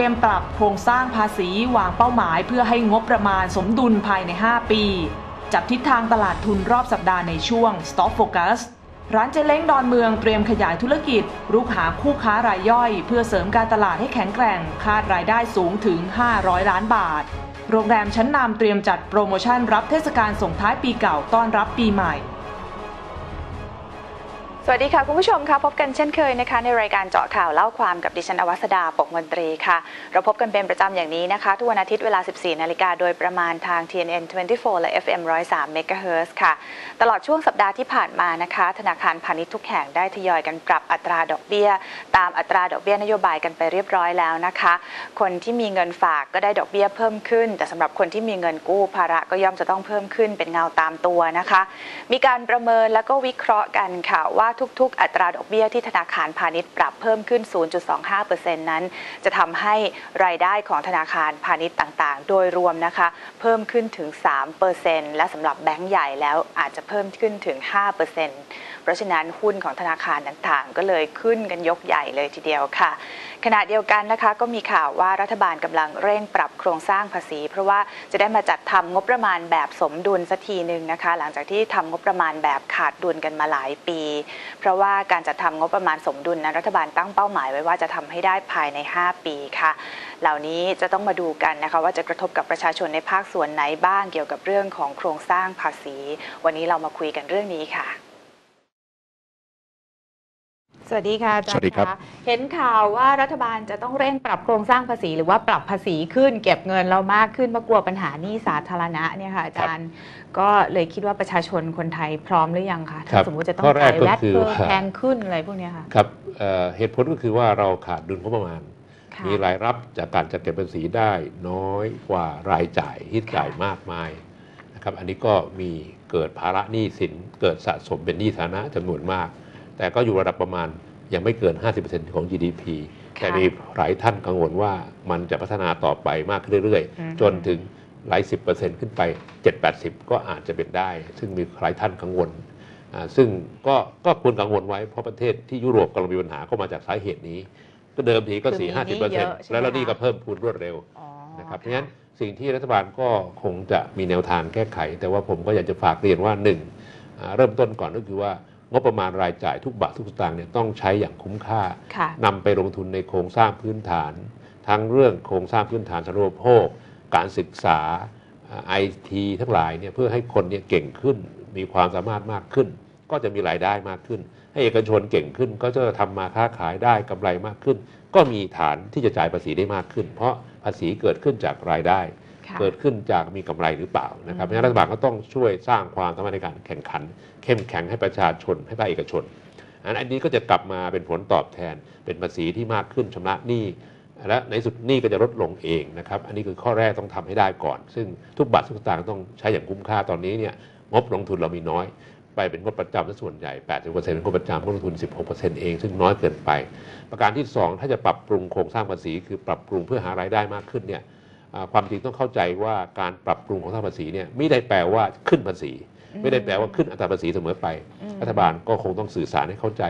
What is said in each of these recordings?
เตรียมปรับโครงสร้างภาษีวางเป้าหมาย เพื่อให้งบประมาณสมดุลภายใน 5 ปี จับทิศทางตลาดทุนรอบสัปดาห์ในช่วง Stock Focus ร้านเจเล้งดอนเมืองเตรียมขยายธุรกิจ รุกหาคู่ค้ารายย่อย เพื่อเสริมการตลาดให้แข็งแกร่ง คาดรายได้สูงถึง 500 ล้านบาท โรงแรมชั้นนำเตรียมจัดโปรโมชั่นรับเทศกาลส่งท้ายปีเก่าต้อนรับปีใหม่ สวัสดีค่ะ คุณผู้ชมค่ะพบกันเช่นเคยนะคะในรายการเจาะข่าวเล่าความกับดิฉันอวัสดาปกมนตรีค่ะ เราพบกันเป็นประจำอย่างนี้นะคะ ทุกวันอาทิตย์เวลา 14 นาฬิกาโดยประมาณทาง TNN 24 และ FM 103 MHz ค่ะ ตลอดช่วงสัปดาห์ที่ผ่านมานะคะ ธนาคารพาณิชย์ทุกแห่งได้ทยอยกันปรับอัตราดอกเบี้ย ตามอัตราดอกเบี้ยนโยบายกันไปเรียบร้อยแล้วนะคะ คนที่มีเงินฝากก็ได้ดอกเบี้ยเพิ่มขึ้น แต่สำหรับคนที่มีเงินกู้ภาระก็ย่อมจะต้องเพิ่มขึ้นเป็นเงาตามตัวนะคะ มีการประเมินแล้วก็วิเคราะห์กันค่ะว่าทุกๆ อัตราดอกเบี้ยที่ธนาคารพาณิชย์ปรับเพิ่มขึ้น 0.25%นั้น จะทำให้รายได้ของธนาคารพาณิชย์ต่างๆ โดยรวมนะคะ เพิ่มขึ้นถึง 3%และสำหรับแบงก์ใหญ่แล้วอาจจะเพิ่มขึ้นถึง 5%เพราะฉะนั้นหุ้นของธนาคารต่างๆ ก็เลยขึ้นกันยกใหญ่เลยทีเดียวค่ะขณะเดียวกันนะคะก็มีข่าวว่ารัฐบาลกำลังเร่งปรับโครงสร้างภาษี เพราะว่าจะได้มาจัดทำงบประมาณแบบสมดุลสักทีหนึ่งนะคะ หลังจากที่ทำงบประมาณแบบขาดดุลกันมาหลายปี เพราะว่าการจัดทำงบประมาณสมดุลนั้นรัฐบาลตั้งเป้าหมายไว้ว่าจะทำให้ได้ภายใน 5 ปีค่ะ เหล่านี้จะต้องมาดูกันนะคะว่าจะกระทบกับประชาชนในภาคส่วนไหนบ้างเกี่ยวกับเรื่องของโครงสร้างภาษี วันนี้เรามาคุยกันเรื่องนี้ค่ะ สวัสดีค่ะอาจารย์สวัสดีครับะเห็นข่าวว่ารัฐบาลจะต้องเร่งปรับโครงสร้างภาษี หรือว่าปรับภาษีขึ้น เก็บเงินเรามากขึ้นเพราะกลัวปัญหาหนี้สาธารณะเนี่ยค่ะอาจารย์ก็เลยคิดว่าประชาชนคนไทยพร้อมหรือยังคะครัถ้าบสมมติจะต้องข้อแรกจ่ายก็แวดคือ เพิ่มว่าแพงขึ้นอะไรพวกเนี้ยค่ะ ครับเอ่อเหตุผลก็คือว่าเราขาดดุลงบประมาณ ค่ะ มีรายรับจากการจัดเก็บภาษีได้น้อยกว่ารายจ่ายที่จ่ายค่ะมากมายนะครับอันนี้ก็มีเกิดภาระหนี้สินเกิดสะสมเป็นหนี้ฐานะจำนวนมาก แต่ก็อยู่ระดับประมาณยังไม่เกิน 50%ของ GDP ค่ะแต่มีหลายท่านกังวลว่ามันจะพัฒนาต่อไปมากขึ้นเรื่อยอืมๆจนถึงหลายสิบเปอร์เซ็นต์ขึ้นไป 7-80 ก็อาจจะเป็นได้ ซึ่งมีหลายท่านกังวลอ่าซึ่งก็ก็ควรกังวลไว้เพราะประเทศที่ยุโรปกำลังมีปัญหาก็มาจากสาเหตุนี้ ก็เดิมทีก็คือสี่มีห้าหนี้สิบเปอร์เยเซ็นต์อะใช่ไหมแล้วแล้วนี่คะก็เพิ่มพูนรวดเร็วอ๋อนะครับเพราะฉะนั้นสิ่งที่รัฐบาลก็คงจะมีแนวทางแก้ไข แต่ว่าผมก็อยากจะฝากเรียนว่าหนึ่งอ่าเริ่มต้นก่อนก็คือว่า งบประมาณรายจ่ายทุกบาททุกสตางค์เนี่ยต้องใช้อย่างคุ้มค่าค่ะนำไปลงทุนในโครงสร้างพื้นฐาน ทั้งเรื่องโครงสร้างพื้นฐานสาธารณูปโภค การศึกษาไอทีทั้งหลายเนี่ยเพื่อให้คนเนี่ยเก่งขึ้น มีความสามารถมากขึ้น ก็จะมีรายได้มากขึ้น ให้เอกชนเก่งขึ้น ก็จะทำมาค้าขายได้กำไรมากขึ้น ก็มีฐานที่จะจ่ายภาษีได้มากขึ้น เพราะภาษีเกิดขึ้นจากรายได้ค่ะ เกิดขึ้นจากมีกำไรหรือเปล่านะครับอืมเพราะฉะนั้นรัฐบาลก็ต้องช่วยสร้างความสามารถในการแข่งขัน เข้มแข็งให้ประชาชนให้ภาคเอกชน อันอันนี้ก็จะกลับมาเป็นผลตอบแทน เป็นภาษีที่มากขึ้นชำระหนี้และในสุดหนี้ก็จะลดลงเองนะครับอันนี้คือข้อแรกต้องทำให้ได้ก่อน ซึ่งทุกบาททุกสตางค์ต้องใช้อย่างคุ้มค่าตอนนี้เนี่ยงบลงทุนเรามีน้อย ไปเป็นงบประจำซะส่วนใหญ่ 80%เป็นงบประจำงบลงทุน 16%เอง ซึ่งน้อยเกินไป ประการที่ 2 ถ้าจะปรับปรุงโครงสร้างภาษี คือปรับปรุงเพื่อหารายได้มากขึ้นเนี่ยอ่า ความจริงต้องเข้าใจว่าการปรับปรุงของทางภาษีเนี่ยไม่ได้แปลว่าขึ้นภาษี ไม่ได้แปลว่าขึ้นอัตราภาษีเสมอไปอืมรัฐบาลก็คงต้องสื่อสารให้เข้าใจ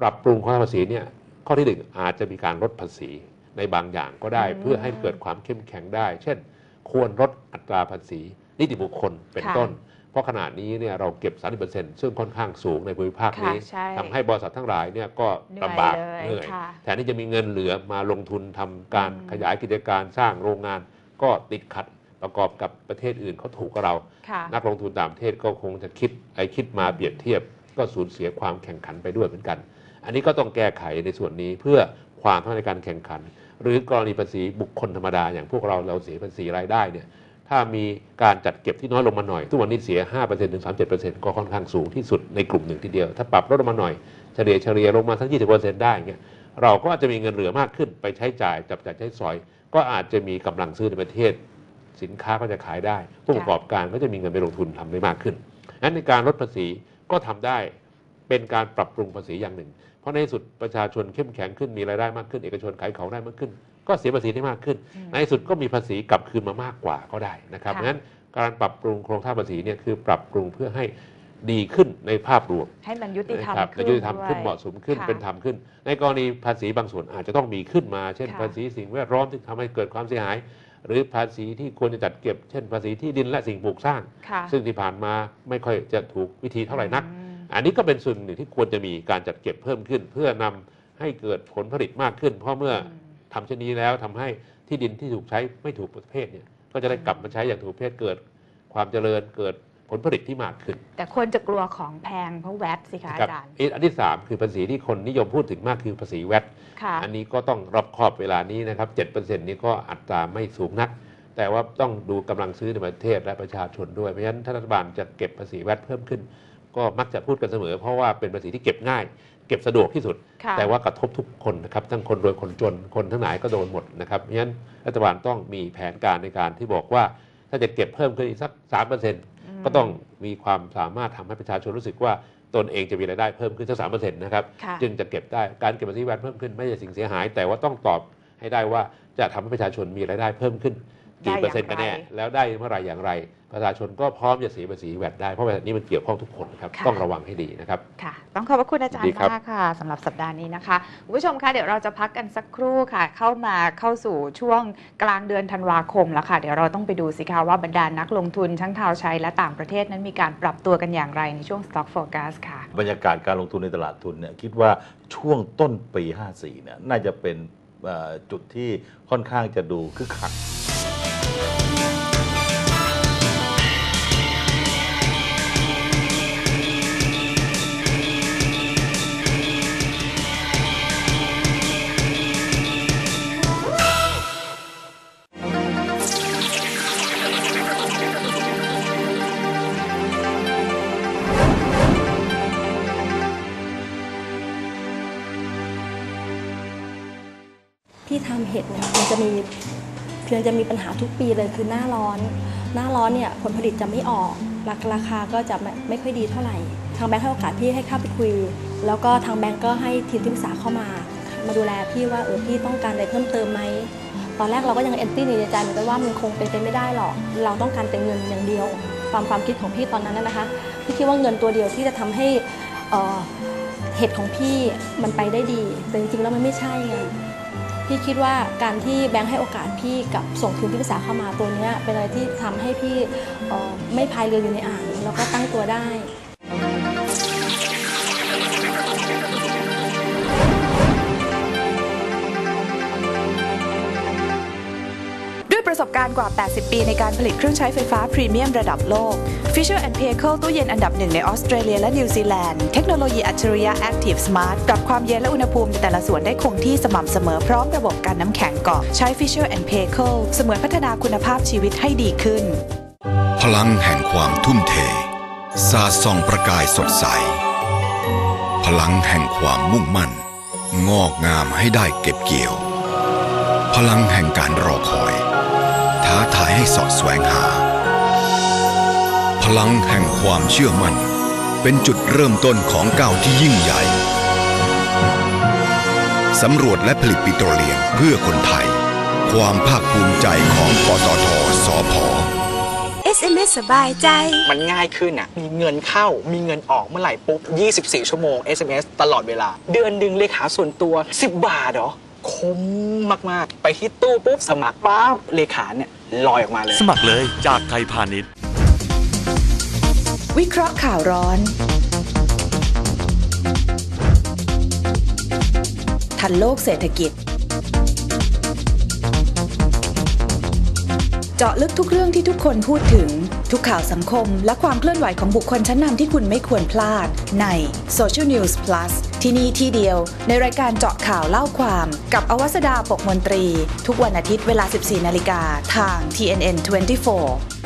ปรับปรุงของทางภาษีเนี่ยข้อที่หนึ่งอาจจะมีการลดภาษีในบางอย่างก็ได้อืมเพื่อให้เกิดความเข้มแข็งได้ เช่น ควรลดอัตราภาษีนิติบุคคลเป็นค่ะต้น เพราะขนาดนี้เนี่ยเราเก็บ 30%ซึ่งค่อนข้างสูงในภูมิภาคนี้ค่ะใช่ทำให้บริษัททั้งหลายเนี่ยก็เหนื่อยลำบากเลยเหนื่อยค่ะแทนที่จะมีเงินเหลือมาลงทุนทำการอืม ขยายกิจการสร้างโรงงาน ก็ติดขัดประกอบกับประเทศอื่นเขาถูกกับเรา ค่ะนักลงทุนต่างประเทศก็คงจะคิดไอ้คิดมาเปรียบเทียบ ก็สูญเสียความแข่งขันไปด้วยเหมือนกัน อันนี้ก็ต้องแก้ไขในส่วนนี้เพื่อความเท่าในการแข่งขัน หรือกรณีภาษีบุคคลธรรมดาอย่างพวกเราเราเสียภาษีรายได้เนี่ย ถ้ามีการจัดเก็บที่น้อยลงมาหน่อย ทุกวันนี้เสีย 5%ถึง 37%ก็ค่อนข้างสูงที่สุดในกลุ่มหนึ่งทีเดียว ถ้าปรับลดลงมาหน่อย เฉลี่ยเฉลี่ยลงมาสัก 20%ได้เงี้ย เราก็อาจจะมีเงินเหลือมากขึ้นไปใช้จ่าย จับจ่ายใช้สอย ก็อาจจะมีกำลังซื้อในประเทศ สินค้าก็จะขายได้ ผู้ประกอบการก็จะมีเงินไปลงทุนทำได้มากขึ้นนั้นในการลดภาษีก็ทำได้เป็นการปรับปรุงภาษีอย่างหนึ่ง เพราะในสุดประชาชนเข้มแข็งขึ้นมีรายได้มากขึ้น เอกชนขายของได้มากขึ้น ก็เสียภาษีได้มากขึ้นอืมในที่สุดก็มีภาษีกลับคืนมามากกว่าก็ได้นะครับค่ะเพราะฉะนั้นการปรับปรุงโครงสร้างภาษีเนี่ยคือปรับปรุงเพื่อให้ดีขึ้นในภาพรวมให้มันยุติธรรมครับขึ้นยุติธรรมด้วยขึ้นเหมาะสมขึ้นค่ะเป็นธรรมขึ้น ในกรณีภาษีบางส่วนอาจจะต้องมีขึ้นมา เช่นค่ะภาษีสิ่งแวดล้อมที่ทำให้เกิดความเสียหาย หรือภาษีที่ควรจะจัดเก็บ เช่น ภาษีที่ดินและสิ่งปลูกสร้างค่ะซึ่งที่ผ่านมาไม่ค่อยจะถูกวิธีเท่าไหร่นักอืมอันนี้ก็เป็นส่วนหนึ่งที่ควรจะมีการจัดเก็บเพิ่มขึ้น เพื่อนำให้เกิดผลผลิตมากขึ้น เพราะเมื่ออ ทำเช่นนี้แล้วทำให้ที่ดินที่ถูกใช้ไม่ถูกประเภทเนี่ยก็จะได้กลับมาใช้อย่างถูกประเภทเกิด ความเจริญเกิดผลผลิตที่มากขึ้น แต่คนจะกลัวของแพงเพราะแวดสิคะครับอาจารย์อีกอันที่สามคือภาษีที่คนนิยมพูดถึงมากคือภาษีแวดค่ะอันนี้ก็ต้องรอบครอบเวลานี้นะครับ7%นี้ก็อัตราไม่สูงนัก แต่ว่าต้องดูกำลังซื้อในประเทศและประชาชนด้วยเพราะฉะนั้นถ้ารัฐบาลจะเก็บภาษีแวดเพิ่มขึ้น ก็มักจะพูดกันเสมอ เพราะว่าเป็นภาษีที่เก็บง่าย เก็บสะดวกที่สุด ค่ะแต่ว่ากระทบทุกคนนะครับ ทั้งคนรวยคนจนคนทั้งหลายก็โดนหมดนะครับเพราะฉะนั้นรัฐบาลต้องมีแผนการในการที่บอกว่า ถ้าจะเก็บเพิ่มขึ้นอีกสัก3%ก็ต้องมีความสามารถทำให้ประชาชนรู้สึกว่าตนเองจะมีรายได้เพิ่มขึ้นสักสามเปอร์เซ็นต์นะครับ ค่ะ จึงจะเก็บได้การเก็บภาษีแวดเพิ่มขึ้นไม่ใช่สิ่งเสียหาย แต่ว่าต้องตอบให้ได้ว่าจะทำให้ประชาชนมีรายได้เพิ่มขึ้น กี่เปอร์เซ็นต์กันแน่แล้วได้เมื่อไหรอย่างไร ประชาชนก็พร้อมจะเสียภาษีแวดได้เพราะว่านี้มันเกี่ยวข้องทุกคนครับค่ะต้องระวังให้ดีนะครับค่ะ ต้องขอบพระคุณอาจารดีย์ครับมากค่ะสำหรับสัปดาห์นี้นะคะคุณผู้ชมคะเดี๋ยวเราจะพักกันสักครู่ค่ะ เข้ามาเข้าสู่ช่วงกลางเดือนธันวาคมแล้วค่ะ เดี๋ยวเราต้องไปดูสิคะว่าบรรดานักลงทุนทั้งชาวใช้และต่างประเทศนั้นมีการปรับตัวกันอย่างไรในช่วง Stock Focus ค่ะ บรรยากาศการลงทุนในตลาดทุนเนี่ยคิดว่าช่วงต้นปี 54เนี่ยน่าจะเป็นเอ่อจุดที่ค่อนข้างจะดูคึกคัก ที่ทำเห็ดเนี่ยมันจะมีคือมันจะมีปัญหาทุกปีเลยคือหน้าร้อน หน้าร้อนเนี่ยผลผลิตจะไม่ออกราราคาก็จะไม่ไม่ค่อยดีเท่าไหร่ ทางแบงค์ให้โอกาสพี่ให้เข้าไปคุย แล้วก็ทางแบงค์ก็ให้ทีมที่ปรึกษาเข้ามา มาดูแลพี่ว่าเออพี่ต้องการอะไรเพิ่มเติมไหมตอนแรกเราก็ยังเอนตี้ในใจเหมือนกันว่ามันคงเป็นไปไม่ได้หรอก เราต้องการแต่เงินอย่างเดียว ความความคิดของพี่ตอนนั้นนะคะพี่คิดว่าเงินตัวเดียวที่จะทำให้เออเห็ดของพี่มันไปได้ดี แต่จริงๆแล้วมันไม่ใช่ไง พี่คิดว่าการที่แบงค์ให้โอกาสพี่กับส่งทีมที่ปรึกษาเข้ามาตัวนี้เป็นอะไรที่ทำให้พี่ไม่พายเรืออยู่ในอ่างแล้วก็ตั้งตัวได้ สบการณ์กว่า 80 ปีในการผลิตเครื่องใช้ไฟฟ้าพรีเมียมระดับโลก Fisher p a y c e ตู้เย็นอันดับหนึ่งในออสเตรเลียและนิวซีแลนด์ เทคโนโลยีอัจฉริยะ Active Smart ปรับความเย็นและอุณหภูมิในแต่ละส่วนได้คงที่สม่ำเสมอพร้อมระบบการน้ำแข็งเกาะใช้ Fisher p a y c e เสมือนพัฒนาคุณภาพชีวิตให้ดีขึ้น พลังแห่งความทุ่มเทสาดส่องประกายสดใส พลังแห่งความมุ่งมั่น งอกงามให้ได้เก็บเกี่ยว พลังแห่งการรอคอย ท้าทายให้เสาะแสวงหา พลังแห่งความเชื่อมั่น เป็นจุดเริ่มต้นของก้าวที่ยิ่งใหญ่ สำรวจและผลิตปิโตรเลียมเพื่อคนไทย ความภาคภูมิใจของปตทสพ SMS สบายใจ มันง่ายขึ้นอะ มีเงินเข้า มีเงินออกเมื่อไหร่ปุ๊บ 24 ชั่วโมง SMS ตลอดเวลา เดือนหนึ่งเลขาส่วนตัว 10 บาทเหรอ คุ้มมาก ๆ ไปที่ตู้ปุ๊บ สมัครปั๊บ เลขาเนี่ย ลอยออกมาเลย สมัครเลยจากไทยพาณิชย์ วิเคราะห์ข่าวร้อน ทันโลกเศรษฐกิจ เจาะลึกทุกเรื่องที่ทุกคนพูดถึง ทุกข่าวสังคม และความเคลื่อนไหวของบุคคลชั้นนำที่คุณไม่ควรพลาดใน Social News Plus ที่นี่ที่เดียวในรายการเจาะข่าวเล่าความกับอวสดาปกมนตรี ทุกวันอาทิตย์เวลา 14 นาฬิกาทาง TNN 24